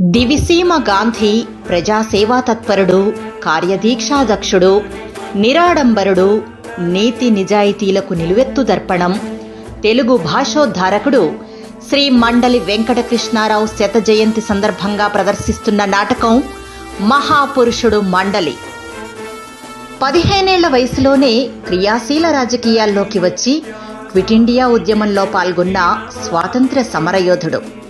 దివిసీమ గాంధీ ప్రజాసేవా తత్పరుడు కార్యదీక్షాదక్షుడు నిరాడంబరుడు నీతి నిజాయితీలకు నిలువెత్తు దర్పణం తెలుగు భాషోద్ధారకుడు శ్రీ మండలి వెంకటకృష్ణారావు శత జయంతి సందర్భంగా ప్రదర్శిస్తున్న నాటకం మహాపురుషుడు మండలి. పదిహేనేళ్ళ వయసులోనే క్రియాశీల రాజకీయాల్లోకి వచ్చి క్విట్ ఇండియా ఉద్యమంలో పాల్గొన్న స్వాతంత్ర్య సమరయోధుడు.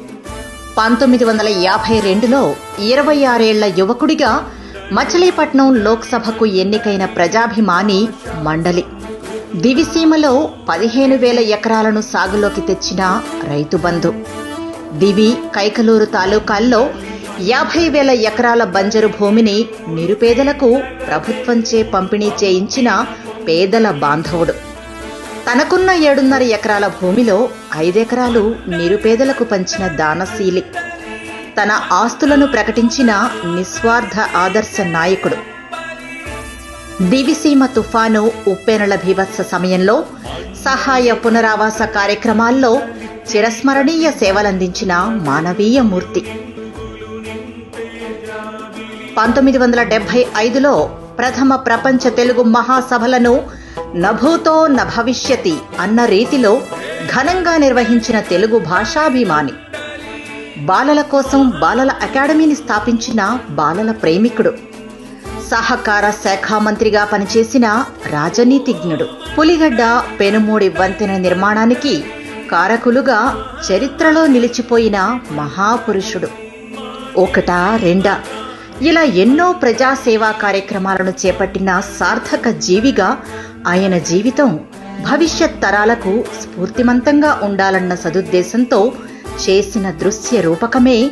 పంతొమ్మిది వందల యాభై రెండులో ఇరవై ఆరేళ్ళ యువకుడిగా మచిలీపట్నం లోక్సభకు ఎన్నికైన ప్రజాభిమాని మండలి. దివిసీమలో పదిహేను వేల ఎకరాలను సాగులోకి తెచ్చిన రైతు బంధు. దివి కైకలూరు తాలూకాల్లో యాభై వేల ఎకరాల బంజరు భూమిని నిరుపేదలకు ప్రభుత్వంచే పంపిణీ చేయించిన పేదల బాంధవుడు. తనకున్న ఏడున్నర ఎకరాల భూమిలో ఐదెకరాలు నిరుపేదలకు పంచిన దానశీలి. తన ఆస్తులను ప్రకటించిన నిస్వార్థ ఆదర్శ నాయకుడు. దివిసీమ తుఫాను ఉప్పెనల భీభత్స సమయంలో సహాయ పునరావాస కార్యక్రమాల్లో చిరస్మరణీయ సేవలందించిన మానవీయ మూర్తి. పంతొమ్మిది వందల డెబ్బై ఐదులో ప్రథమ ప్రపంచ తెలుగు మహాసభలను నభూతో న భవిష్యతి అన్న రీతిలో ఘనంగా నిర్వహించిన తెలుగు భాషాభిమాని. బాలల కోసం బాలల అకాడమీని స్థాపించిన బాలల ప్రేమికుడు. సహకార శాఖ మంత్రిగా పనిచేసిన రాజనీతిజ్ఞుడు. పులిగడ్డ పెనుమూడి వంతెన నిర్మాణానికి కారకులుగా చరిత్రలో నిలిచిపోయిన మహాపురుషుడు. ఒకటా రెండా? ఇలా ఎన్నో ప్రజాసేవా కార్యక్రమాలను చేపట్టిన సార్థక జీవిగా ఆయన జీవితం భవిష్యత్ తరాలకు స్ఫూర్తిమంతంగా ఉండాలన్న సదుద్దేశంతో చేసిన దృశ్య రూపకమే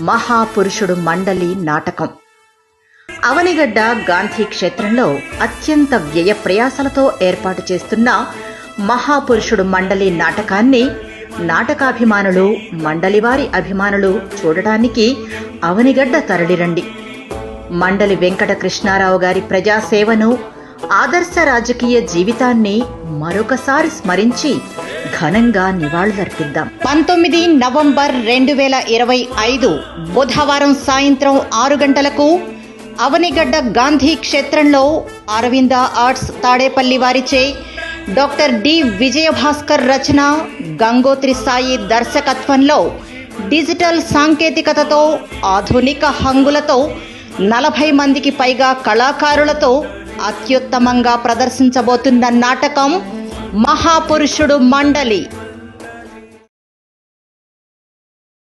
మహాపురుషుడు మండలి నాటకం. అవనిగడ్డ గాంధీ క్షేత్రంలో అత్యంత వ్యయ ప్రయాసలతో ఏర్పాటు చేస్తున్న మహాపురుషుడు మండలి నాటకాన్ని నాటకాభిమానులు మండలివారి అభిమానులు చూడటానికి అవనిగడ్డ తరలిరండి. మండలి వెంకట కృష్ణారావు గారి ప్రజాసేవను ఆదర్శ రాజకీయ జీవితాన్ని మరొకసారి స్మరించి ఘనంగా నివాళులర్పిద్దాం. పంతొమ్మిది నవంబర్ రెండు వేల ఇరవై ఐదు బుధవారం సాయంత్రం ఆరు గంటలకు అవనిగడ్డ గాంధీ క్షేత్రంలో అరవింద ఆర్ట్స్ తాడేపల్లి వారిచే డాక్టర్ డి విజయభాస్కర్ రచన గంగోత్రి సాయి దర్శకత్వంలో డిజిటల్ సాంకేతికతతో ఆధునిక హంగులతో నలభై మందికి పైగా కళాకారులతో అత్యుత్తమంగా ప్రదర్శించబోతున్న నాటకం మహాపురుషుడు మండలి.